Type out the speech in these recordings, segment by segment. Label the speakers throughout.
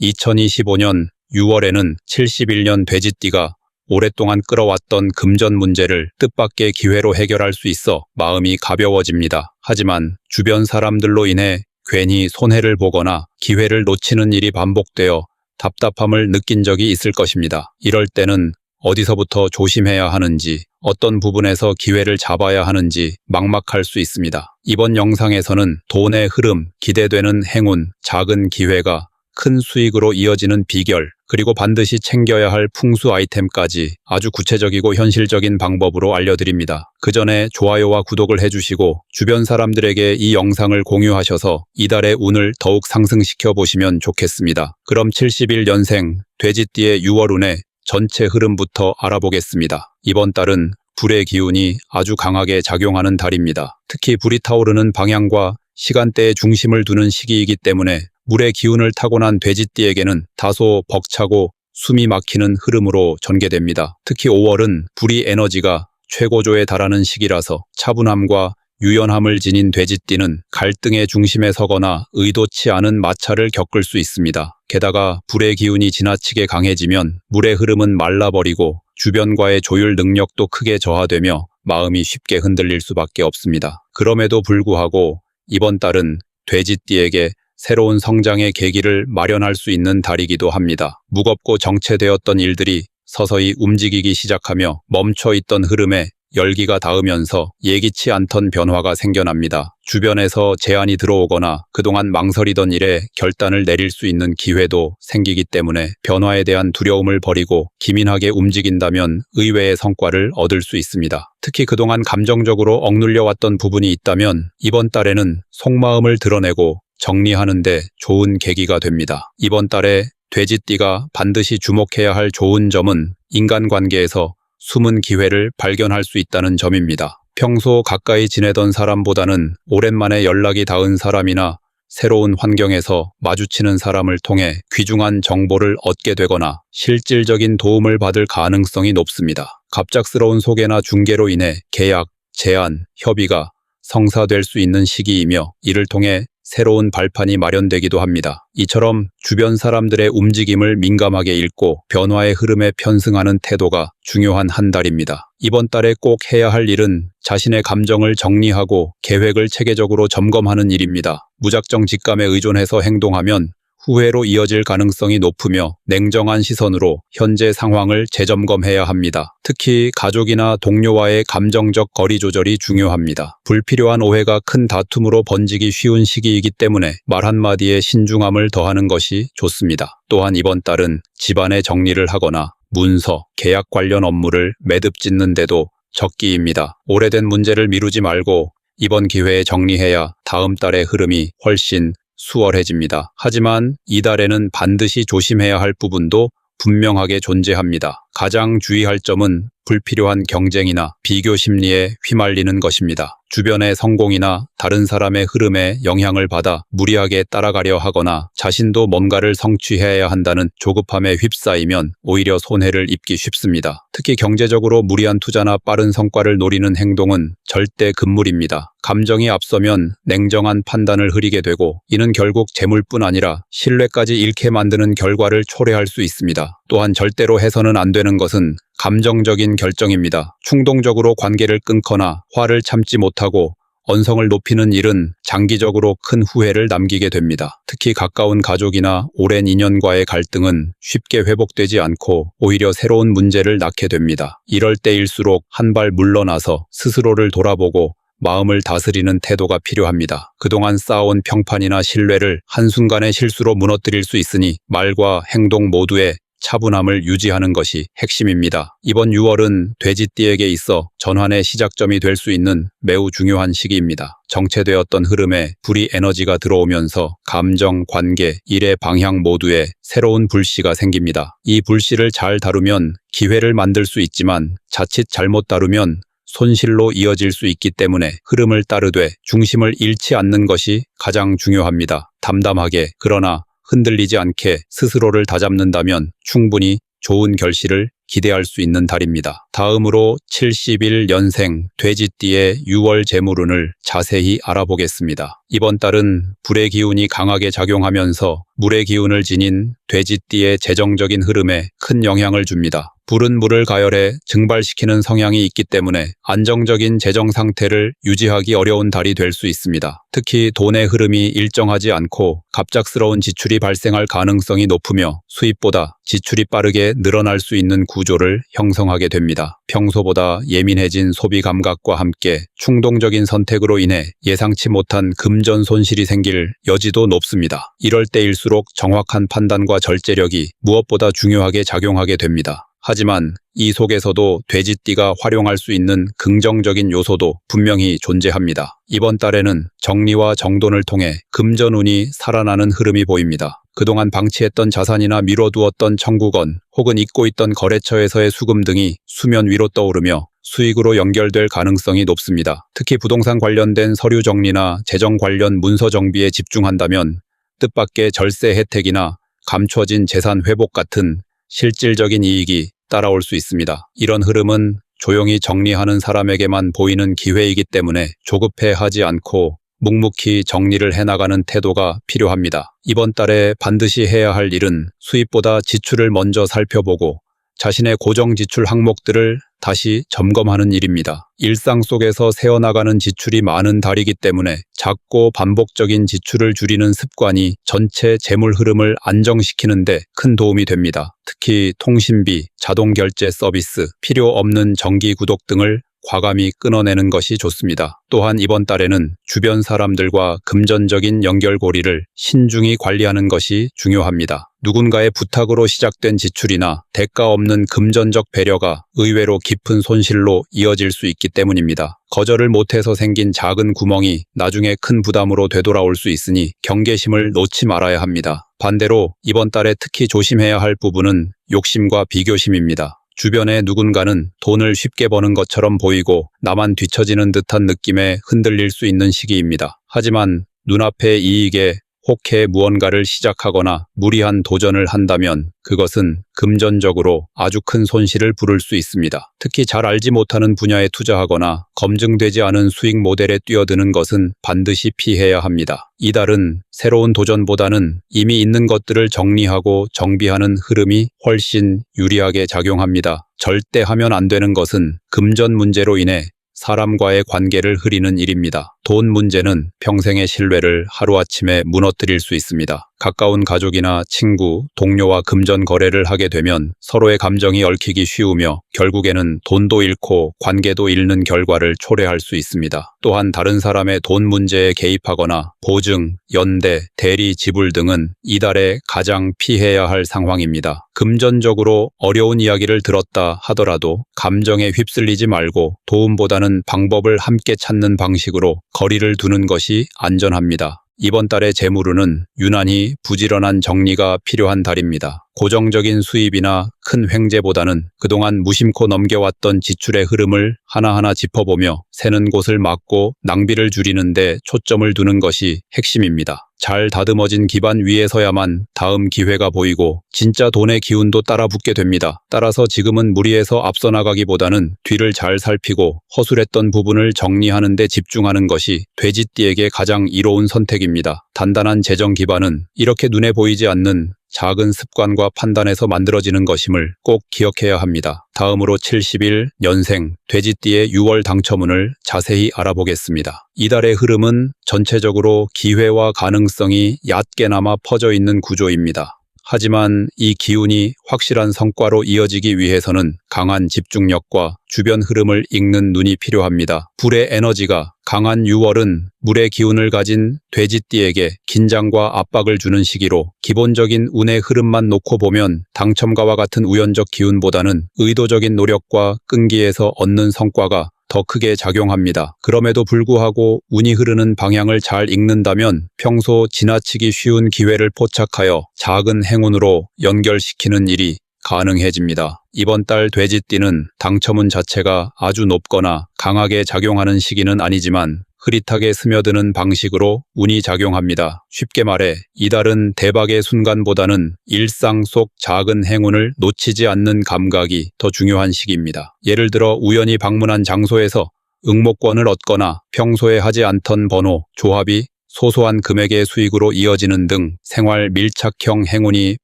Speaker 1: 2025년 6월에는 71년 돼지띠가 오랫동안 끌어왔던 금전 문제를 뜻밖의 기회로 해결할 수 있어 마음이 가벼워집니다. 하지만 주변 사람들로 인해 괜히 손해를 보거나 기회를 놓치는 일이 반복되어 답답함을 느낀 적이 있을 것입니다. 이럴 때는 어디서부터 조심해야 하는지, 어떤 부분에서 기회를 잡아야 하는지 막막할 수 있습니다. 이번 영상에서는 돈의 흐름, 기대되는 행운, 작은 기회가 큰 수익으로 이어지는 비결, 그리고 반드시 챙겨야 할 풍수 아이템까지 아주 구체적이고 현실적인 방법으로 알려드립니다. 그 전에 좋아요와 구독을 해주시고 주변 사람들에게 이 영상을 공유하셔서 이달의 운을 더욱 상승시켜 보시면 좋겠습니다. 그럼 71년생 돼지띠의 6월 운의 전체 흐름부터 알아보겠습니다. 이번 달은 불의 기운이 아주 강하게 작용하는 달입니다. 특히 불이 타오르는 방향과 시간대에 중심을 두는 시기이기 때문에 물의 기운을 타고난 돼지띠에게는 다소 벅차고 숨이 막히는 흐름으로 전개됩니다. 특히 5월은 불이 에너지가 최고조에 달하는 시기라서 차분함과 유연함을 지닌 돼지띠는 갈등의 중심에 서거나 의도치 않은 마찰을 겪을 수 있습니다. 게다가 불의 기운이 지나치게 강해지면 물의 흐름은 말라버리고 주변과의 조율 능력도 크게 저하되며 마음이 쉽게 흔들릴 수밖에 없습니다. 그럼에도 불구하고 이번 달은 돼지띠에게 새로운 성장의 계기를 마련할 수 있는 달이기도 합니다. 무겁고 정체되었던 일들이 서서히 움직이기 시작하며 멈춰 있던 흐름에 열기가 닿으면서 예기치 않던 변화가 생겨납니다. 주변에서 제안이 들어오거나 그동안 망설이던 일에 결단을 내릴 수 있는 기회도 생기기 때문에 변화에 대한 두려움을 버리고 기민하게 움직인다면 의외의 성과를 얻을 수 있습니다. 특히 그동안 감정적으로 억눌려 왔던 부분이 있다면 이번 달에는 속마음을 드러내고 정리하는데 좋은 계기가 됩니다. 이번 달에 돼지띠가 반드시 주목해야 할 좋은 점은 인간관계에서 숨은 기회를 발견할 수 있다는 점입니다. 평소 가까이 지내던 사람보다는 오랜만에 연락이 닿은 사람이나 새로운 환경에서 마주치는 사람을 통해 귀중한 정보를 얻게 되거나 실질적인 도움을 받을 가능성이 높습니다. 갑작스러운 소개나 중개로 인해 계약, 제안, 협의가 성사될 수 있는 시기이며 이를 통해 새로운 발판이 마련되기도 합니다. 이처럼 주변 사람들의 움직임을 민감하게 읽고 변화의 흐름에 편승하는 태도가 중요한 한 달입니다. 이번 달에 꼭 해야 할 일은 자신의 감정을 정리하고 계획을 체계적으로 점검하는 일입니다. 무작정 직감에 의존해서 행동하면 후회로 이어질 가능성이 높으며 냉정한 시선으로 현재 상황을 재점검해야 합니다. 특히 가족이나 동료와의 감정적 거리 조절이 중요합니다. 불필요한 오해가 큰 다툼으로 번지기 쉬운 시기이기 때문에 말 한마디에 신중함을 더하는 것이 좋습니다. 또한 이번 달은 집안의 정리를 하거나 문서, 계약 관련 업무를 매듭 짓는데도 적기입니다. 오래된 문제를 미루지 말고 이번 기회에 정리해야 다음 달의 흐름이 훨씬 수월해집니다. 하지만 이달에는 반드시 조심해야 할 부분도 분명하게 존재합니다. 가장 주의할 점은 불필요한 경쟁이나 비교 심리에 휘말리는 것입니다. 주변의 성공이나 다른 사람의 흐름에 영향을 받아 무리하게 따라가려 하거나 자신도 뭔가를 성취해야 한다는 조급함에 휩싸이면 오히려 손해를 입기 쉽습니다. 특히 경제적으로 무리한 투자나 빠른 성과를 노리는 행동은 절대 금물입니다. 감정이 앞서면 냉정한 판단을 흐리게 되고 이는 결국 재물뿐 아니라 신뢰까지 잃게 만드는 결과를 초래할 수 있습니다. 또한 절대로 해서는 안 되는 것은 감정적인 결정입니다. 충동적으로 관계를 끊거나 화를 참지 못하고 언성을 높이는 일은 장기적으로 큰 후회를 남기게 됩니다. 특히 가까운 가족이나 오랜 인연과의 갈등은 쉽게 회복되지 않고 오히려 새로운 문제를 낳게 됩니다. 이럴 때일수록 한 발 물러나서 스스로를 돌아보고 마음을 다스리는 태도가 필요합니다. 그동안 쌓아온 평판이나 신뢰를 한순간의 실수로 무너뜨릴 수 있으니 말과 행동 모두에 차분함을 유지하는 것이 핵심입니다. 이번 6월은 돼지띠에게 있어 전환의 시작점이 될 수 있는 매우 중요한 시기입니다. 정체되었던 흐름에 불이 에너지가 들어오면서 감정, 관계, 일의 방향 모두에 새로운 불씨가 생깁니다. 이 불씨를 잘 다루면 기회를 만들 수 있지만 자칫 잘못 다루면 손실로 이어질 수 있기 때문에 흐름을 따르되 중심을 잃지 않는 것이 가장 중요합니다. 담담하게 그러나 흔들리지 않게 스스로를 다잡는다면 충분히 좋은 결실을 기대할 수 있는 달입니다. 다음으로 71년생 돼지띠의 6월 재물운을 자세히 알아보겠습니다. 이번 달은 불의 기운이 강하게 작용하면서 물의 기운을 지닌 돼지띠의 재정적인 흐름에 큰 영향을 줍니다. 불은 물을 가열해 증발시키는 성향이 있기 때문에 안정적인 재정 상태를 유지하기 어려운 달이 될 수 있습니다. 특히 돈의 흐름이 일정하지 않고 갑작스러운 지출이 발생할 가능성이 높으며 수입보다 지출이 빠르게 늘어날 수 있는 구조를 형성하게 됩니다. 평소보다 예민해진 소비 감각과 함께 충동적인 선택으로 인해 예상치 못한 금전 손실이 생길 여지도 높습니다. 이럴 때일수록 정확한 판단과 절제력이 무엇보다 중요하게 작용하게 됩니다. 하지만 이 속에서도 돼지띠가 활용할 수 있는 긍정적인 요소도 분명히 존재합니다. 이번 달에는 정리와 정돈을 통해 금전운이 살아나는 흐름이 보입니다. 그동안 방치했던 자산이나 미뤄두었던 청구건 혹은 잊고 있던 거래처에서의 수금 등이 수면 위로 떠오르며 수익으로 연결될 가능성이 높습니다. 특히 부동산 관련된 서류 정리나 재정 관련 문서 정비에 집중한다면 뜻밖의 절세 혜택이나 감춰진 재산 회복 같은 실질적인 이익이 따라올 수 있습니다. 이런 흐름은 조용히 정리하는 사람에게만 보이는 기회이기 때문에 조급해 하지 않고 묵묵히 정리를 해나가는 태도가 필요합니다. 이번 달에 반드시 해야 할 일은 수입보다 지출을 먼저 살펴보고 자신의 고정 지출 항목들을 다시 점검하는 일입니다. 일상 속에서 새어나가는 지출이 많은 달이기 때문에 작고 반복적인 지출을 줄이는 습관이 전체 재물 흐름을 안정시키는데 큰 도움이 됩니다. 특히 통신비, 자동 결제 서비스, 필요 없는 정기 구독 등을 과감히 끊어내는 것이 좋습니다. 또한 이번 달에는 주변 사람들과 금전적인 연결고리를 신중히 관리하는 것이 중요합니다. 누군가의 부탁으로 시작된 지출이나 대가 없는 금전적 배려가 의외로 깊은 손실로 이어질 수 있기 때문입니다. 거절을 못해서 생긴 작은 구멍이 나중에 큰 부담으로 되돌아올 수 있으니 경계심을 놓지 말아야 합니다. 반대로 이번 달에 특히 조심해야 할 부분은 욕심과 비교심입니다. 주변에 누군가는 돈을 쉽게 버는 것처럼 보이고 나만 뒤처지는 듯한 느낌에 흔들릴 수 있는 시기입니다. 하지만 눈앞의 이익에 혹해 무언가를 시작하거나 무리한 도전을 한다면 그것은 금전적으로 아주 큰 손실을 부를 수 있습니다. 특히 잘 알지 못하는 분야에 투자하거나 검증되지 않은 수익 모델에 뛰어드는 것은 반드시 피해야 합니다. 이달은 새로운 도전보다는 이미 있는 것들을 정리하고 정비하는 흐름이 훨씬 유리하게 작용합니다. 절대 하면 안 되는 것은 금전 문제로 인해 사람과의 관계를 흐리는 일입니다. 돈 문제는 평생의 신뢰를 하루아침에 무너뜨릴 수 있습니다. 가까운 가족이나 친구, 동료와 금전 거래를 하게 되면 서로의 감정이 얽히기 쉬우며 결국에는 돈도 잃고 관계도 잃는 결과를 초래할 수 있습니다. 또한 다른 사람의 돈 문제에 개입하거나 보증, 연대, 대리 지불 등은 이달에 가장 피해야 할 상황입니다. 금전적으로 어려운 이야기를 들었다 하더라도 감정에 휩쓸리지 말고 도움보다는 방법을 함께 찾는 방식으로 거리를 두는 것이 안전합니다. 이번 달의 재물운은 유난히 부지런한 정리가 필요한 달입니다. 고정적인 수입이나 큰 횡재보다는 그동안 무심코 넘겨왔던 지출의 흐름을 하나하나 짚어보며 새는 곳을 막고 낭비를 줄이는데 초점을 두는 것이 핵심입니다. 잘 다듬어진 기반 위에서야만 다음 기회가 보이고 진짜 돈의 기운도 따라 붙게 됩니다. 따라서 지금은 무리해서 앞서 나가기보다는 뒤를 잘 살피고 허술했던 부분을 정리하는 데 집중하는 것이 돼지띠에게 가장 이로운 선택입니다. 단단한 재정 기반은 이렇게 눈에 보이지 않는 작은 습관과 판단에서 만들어지는 것임을 꼭 기억해야 합니다. 다음으로 70일 연생 돼지띠의 6월 당첨운을 자세히 알아보겠습니다. 이달의 흐름은 전체적으로 기회와 가능성이 얕게나마 퍼져 있는 구조입니다. 하지만 이 기운이 확실한 성과로 이어지기 위해서는 강한 집중력과 주변 흐름을 읽는 눈이 필요합니다. 불의 에너지가 강한 6월은 물의 기운을 가진 돼지띠에게 긴장과 압박을 주는 시기로 기본적인 운의 흐름만 놓고 보면 당첨가와 같은 우연적 기운보다는 의도적인 노력과 끈기에서 얻는 성과가 더 크게 작용합니다. 그럼에도 불구하고 운이 흐르는 방향을 잘 읽는다면 평소 지나치기 쉬운 기회를 포착하여 작은 행운으로 연결시키는 일이 가능해집니다. 이번 달 돼지띠는 당첨운 자체가 아주 높거나 강하게 작용하는 시기는 아니지만 흐릿하게 스며드는 방식으로 운이 작용합니다. 쉽게 말해 이달은 대박의 순간보다는 일상 속 작은 행운을 놓치지 않는 감각이 더 중요한 시기입니다. 예를 들어 우연히 방문한 장소에서 응모권을 얻거나 평소에 하지 않던 번호, 조합이 소소한 금액의 수익으로 이어지는 등 생활 밀착형 행운이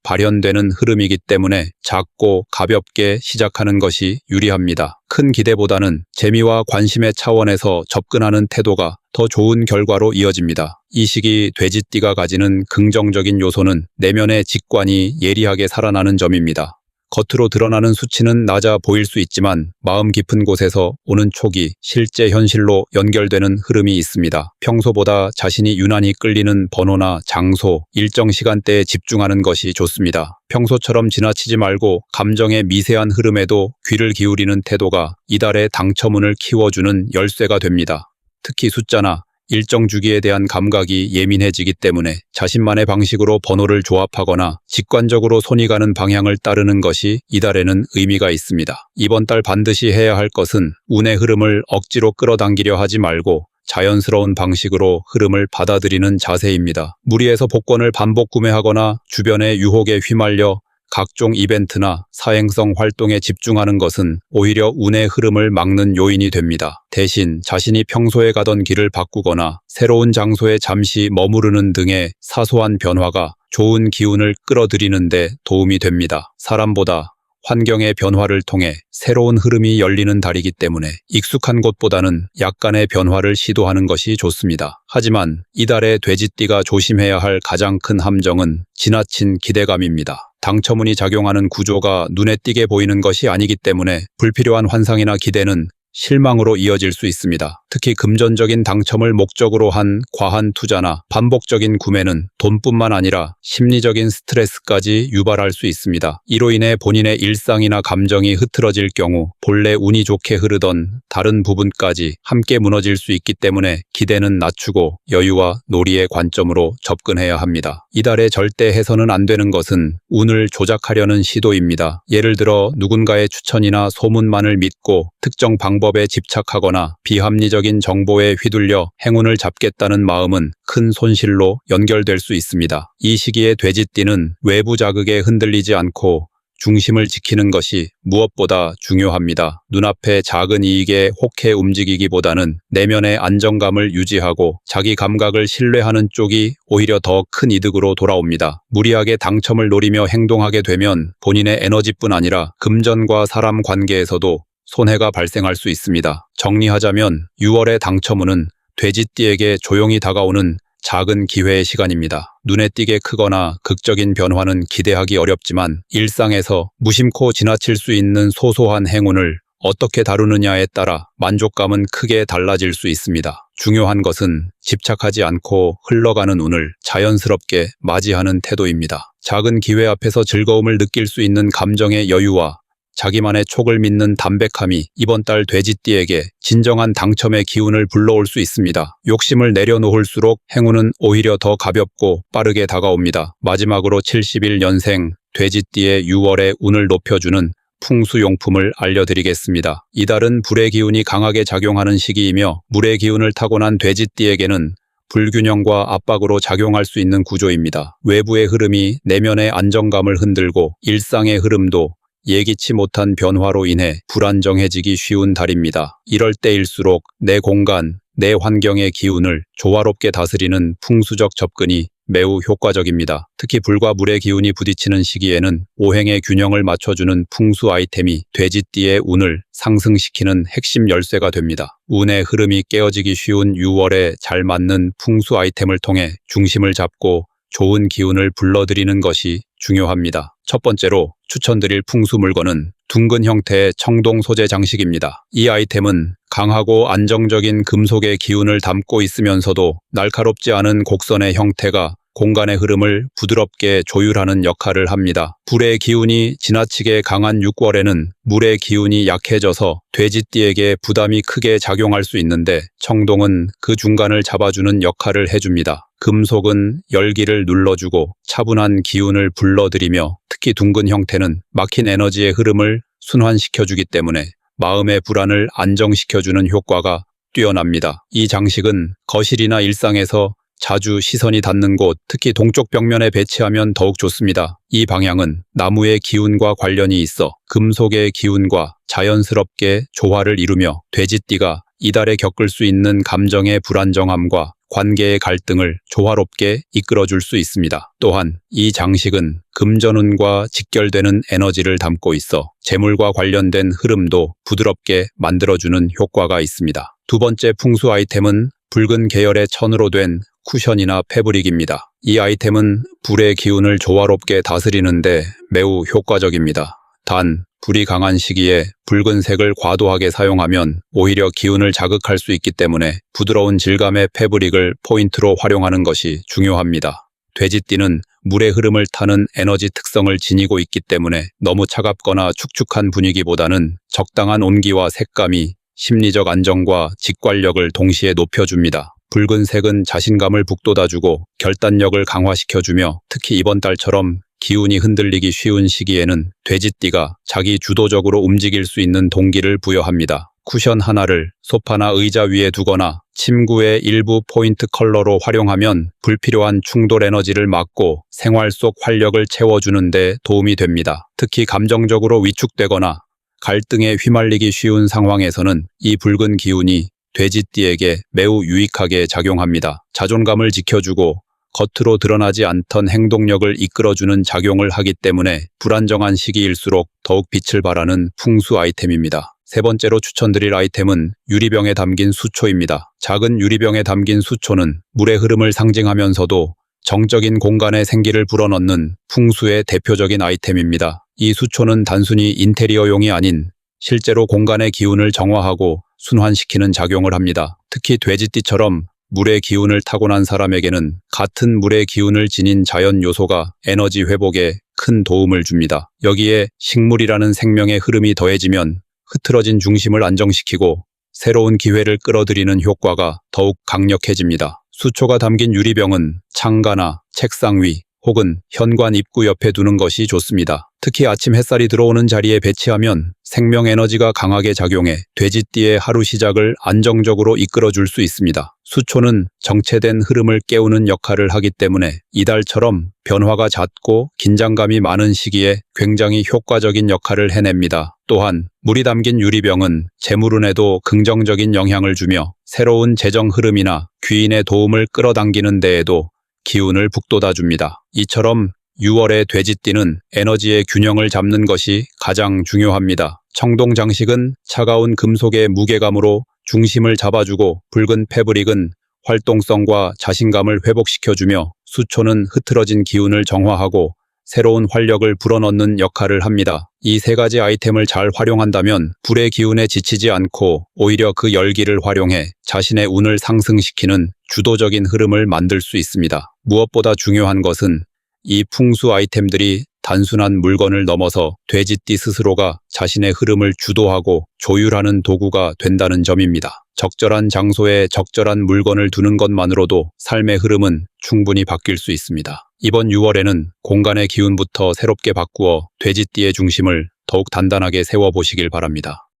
Speaker 1: 발현되는 흐름이기 때문에 작고 가볍게 시작하는 것이 유리합니다. 큰 기대보다는 재미와 관심의 차원에서 접근하는 태도가 더 좋은 결과로 이어집니다. 이 시기 돼지띠가 가지는 긍정적인 요소는 내면의 직관이 예리하게 살아나는 점입니다. 겉으로 드러나는 수치는 낮아 보일 수 있지만 마음 깊은 곳에서 오는 촉이 실제 현실로 연결되는 흐름이 있습니다. 평소보다 자신이 유난히 끌리는 번호나 장소, 일정 시간대에 집중하는 것이 좋습니다. 평소처럼 지나치지 말고 감정의 미세한 흐름에도 귀를 기울이는 태도가 이달의 당첨운을 키워주는 열쇠가 됩니다. 특히 숫자나 일정 주기에 대한 감각이 예민해지기 때문에 자신만의 방식으로 번호를 조합하거나 직관적으로 손이 가는 방향을 따르는 것이 이달에는 의미가 있습니다. 이번 달 반드시 해야 할 것은 운의 흐름을 억지로 끌어당기려 하지 말고 자연스러운 방식으로 흐름을 받아들이는 자세입니다. 무리해서 복권을 반복 구매하거나 주변의 유혹에 휘말려 각종 이벤트나 사행성 활동에 집중하는 것은 오히려 운의 흐름을 막는 요인이 됩니다. 대신 자신이 평소에 가던 길을 바꾸거나 새로운 장소에 잠시 머무르는 등의 사소한 변화가 좋은 기운을 끌어들이는데 도움이 됩니다. 사람보다 환경의 변화를 통해 새로운 흐름이 열리는 달이기 때문에 익숙한 곳보다는 약간의 변화를 시도하는 것이 좋습니다. 하지만 이달의 돼지띠가 조심해야 할 가장 큰 함정은 지나친 기대감입니다. 당첨운이 작용하는 구조가 눈에 띄게 보이는 것이 아니기 때문에 불필요한 환상이나 기대는 실망으로 이어질 수 있습니다. 특히 금전적인 당첨을 목적으로 한 과한 투자나 반복적인 구매는 돈뿐만 아니라 심리적인 스트레스까지 유발할 수 있습니다. 이로 인해 본인의 일상이나 감정이 흐트러질 경우 본래 운이 좋게 흐르던 다른 부분까지 함께 무너질 수 있기 때문에 기대는 낮추고 여유와 놀이의 관점으로 접근해야 합니다. 이달에 절대 해서는 안 되는 것은 운을 조작하려는 시도입니다. 예를 들어 누군가의 추천이나 소문만을 믿고 특정 방법 에 집착하거나 비합리적 비판적인 정보에 휘둘려 행운을 잡겠다는 마음은 큰 손실로 연결될 수 있습니다. 이 시기에 돼지띠는 외부 자극에 흔들리지 않고 중심을 지키는 것이 무엇보다 중요합니다. 눈앞의 작은 이익에 혹해 움직이기보다는 내면의 안정감을 유지하고 자기 감각을 신뢰하는 쪽이 오히려 더 큰 이득으로 돌아옵니다. 무리하게 당첨을 노리며 행동하게 되면 본인의 에너지뿐 아니라 금전과 사람 관계에서도 손해가 발생할 수 있습니다. 정리하자면 6월의 당첨운은 돼지띠에게 조용히 다가오는 작은 기회의 시간입니다. 눈에 띄게 크거나 극적인 변화는 기대하기 어렵지만 일상에서 무심코 지나칠 수 있는 소소한 행운을 어떻게 다루느냐에 따라 만족감은 크게 달라질 수 있습니다. 중요한 것은 집착하지 않고 흘러가는 운을 자연스럽게 맞이하는 태도입니다. 작은 기회 앞에서 즐거움을 느낄 수 있는 감정의 여유와 자기만의 촉을 믿는 담백함이 이번 달 돼지띠에게 진정한 당첨의 기운을 불러올 수 있습니다. 욕심을 내려놓을수록 행운은 오히려 더 가볍고 빠르게 다가옵니다. 마지막으로 71년생 돼지띠의 6월의 운을 높여주는 풍수용품을 알려드리겠습니다. 이달은 불의 기운이 강하게 작용하는 시기이며 물의 기운을 타고난 돼지띠에게는 불균형과 압박으로 작용할 수 있는 구조입니다. 외부의 흐름이 내면의 안정감을 흔들고 일상의 흐름도 예기치 못한 변화로 인해 불안정해지기 쉬운 달입니다. 이럴 때일수록 내 공간, 내 환경의 기운을 조화롭게 다스리는 풍수적 접근이 매우 효과적입니다. 특히 불과 물의 기운이 부딪히는 시기에는 오행의 균형을 맞춰주는 풍수 아이템이 돼지띠의 운을 상승시키는 핵심 열쇠가 됩니다. 운의 흐름이 깨어지기 쉬운 6월에 잘 맞는 풍수 아이템을 통해 중심을 잡고 좋은 기운을 불러들이는 것이 중요합니다. 첫 번째로 추천드릴 풍수 물건은 둥근 형태의 청동 소재 장식입니다. 이 아이템은 강하고 안정적인 금속의 기운을 담고 있으면서도 날카롭지 않은 곡선의 형태가 공간의 흐름을 부드럽게 조율하는 역할을 합니다. 불의 기운이 지나치게 강한 6월에는 물의 기운이 약해져서 돼지띠에게 부담이 크게 작용할 수 있는데 청동은 그 중간을 잡아주는 역할을 해줍니다. 금속은 열기를 눌러주고 차분한 기운을 불러들이며 특히 둥근 형태는 막힌 에너지의 흐름을 순환시켜주기 때문에 마음의 불안을 안정시켜주는 효과가 뛰어납니다. 이 장식은 거실이나 일상에서 자주 시선이 닿는 곳, 특히 동쪽 벽면에 배치하면 더욱 좋습니다. 이 방향은 나무의 기운과 관련이 있어 금속의 기운과 자연스럽게 조화를 이루며 돼지띠가 이달에 겪을 수 있는 감정의 불안정함과 관계의 갈등을 조화롭게 이끌어줄 수 있습니다. 또한 이 장식은 금전운과 직결되는 에너지를 담고 있어 재물과 관련된 흐름도 부드럽게 만들어주는 효과가 있습니다. 두 번째 풍수 아이템은 붉은 계열의 천으로 된 쿠션이나 패브릭입니다. 이 아이템은 불의 기운을 조화롭게 다스리는데 매우 효과적입니다. 단, 불이 강한 시기에 붉은색을 과도하게 사용하면 오히려 기운을 자극할 수 있기 때문에 부드러운 질감의 패브릭을 포인트로 활용하는 것이 중요합니다. 돼지띠는 물의 흐름을 타는 에너지 특성을 지니고 있기 때문에 너무 차갑거나 축축한 분위기보다는 적당한 온기와 색감이 심리적 안정과 직관력을 동시에 높여줍니다. 붉은색은 자신감을 북돋아주고 결단력을 강화시켜주며 특히 이번 달처럼 기운이 흔들리기 쉬운 시기에는 돼지띠가 자기 주도적으로 움직일 수 있는 동기를 부여합니다. 쿠션 하나를 소파나 의자 위에 두거나 침구의 일부 포인트 컬러로 활용하면 불필요한 충돌 에너지를 막고 생활 속 활력을 채워주는 데 도움이 됩니다. 특히 감정적으로 위축되거나 갈등에 휘말리기 쉬운 상황에서는 이 붉은 기운이 돼지띠에게 매우 유익하게 작용합니다. 자존감을 지켜주고 겉으로 드러나지 않던 행동력을 이끌어주는 작용을 하기 때문에 불안정한 시기일수록 더욱 빛을 발하는 풍수 아이템입니다. 세 번째로 추천드릴 아이템은 유리병에 담긴 수초입니다. 작은 유리병에 담긴 수초는 물의 흐름을 상징하면서도 정적인 공간에 생기를 불어넣는 풍수의 대표적인 아이템입니다. 이 수초는 단순히 인테리어용이 아닌 실제로 공간의 기운을 정화하고 순환시키는 작용을 합니다. 특히 돼지띠처럼 물의 기운을 타고난 사람에게는 같은 물의 기운을 지닌 자연 요소가 에너지 회복에 큰 도움을 줍니다. 여기에 식물이라는 생명의 흐름이 더해지면 흐트러진 중심을 안정시키고 새로운 기회를 끌어들이는 효과가 더욱 강력해집니다. 수초가 담긴 유리병은 창가나 책상 위 혹은 현관 입구 옆에 두는 것이 좋습니다. 특히 아침 햇살이 들어오는 자리에 배치하면 생명 에너지가 강하게 작용해 돼지띠의 하루 시작을 안정적으로 이끌어 줄 수 있습니다. 수초는 정체된 흐름을 깨우는 역할을 하기 때문에 이달처럼 변화가 잦고 긴장감이 많은 시기에 굉장히 효과적인 역할을 해냅니다. 또한 물이 담긴 유리병은 재물운에도 긍정적인 영향을 주며 새로운 재정 흐름이나 귀인의 도움을 끌어당기는 데에도 기운을 북돋아 줍니다. 이처럼 6월의 돼지띠는 에너지의 균형을 잡는 것이 가장 중요합니다. 청동 장식은 차가운 금속의 무게감으로 중심을 잡아주고 붉은 패브릭은 활동성과 자신감을 회복시켜주며 수초는 흐트러진 기운을 정화하고 새로운 활력을 불어넣는 역할을 합니다. 이 세 가지 아이템을 잘 활용한다면 불의 기운에 지치지 않고 오히려 그 열기를 활용해 자신의 운을 상승시키는 주도적인 흐름을 만들 수 있습니다. 무엇보다 중요한 것은 이 풍수 아이템들이 단순한 물건을 넘어서 돼지띠 스스로가 자신의 흐름을 주도하고 조율하는 도구가 된다는 점입니다. 적절한 장소에 적절한 물건을 두는 것만으로도 삶의 흐름은 충분히 바뀔 수 있습니다. 이번 6월에는 공간의 기운부터 새롭게 바꾸어 돼지띠의 중심을 더욱 단단하게 세워보시길 바랍니다.